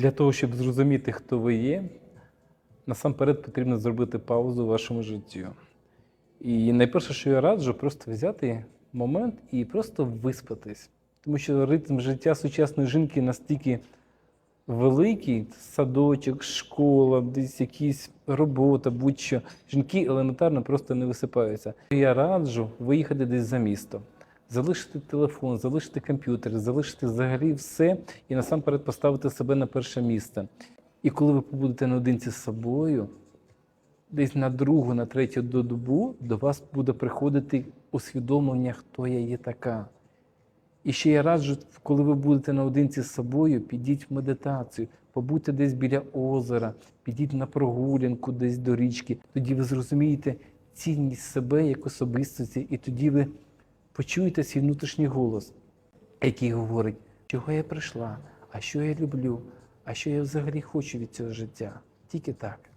Для того, щоб зрозуміти, хто ви є, насамперед потрібно зробити паузу в вашому житті. І найперше, що я раджу, просто взяти момент і просто виспатись. Тому що ритм життя сучасної жінки настільки великий, садочок, школа, десь якісь робота, будь-що. Жінки елементарно просто не висипаються. Я раджу виїхати десь за місто, залишити телефон, залишити комп'ютер, залишити взагалі все і насамперед поставити себе на перше місце. І коли ви побудете наодинці з собою, десь на другу, на третю добу до вас буде приходити усвідомлення, хто я є така. І ще я раджу, коли ви будете наодинці з собою, підіть в медитацію, побудьте десь біля озера, підіть на прогулянку десь до річки. Тоді ви зрозумієте цінність себе як особистості, і тоді ви почуєте свій внутрішній голос, який говорить, чого я прийшла, а що я люблю, а що я взагалі хочу від цього життя. Тільки так.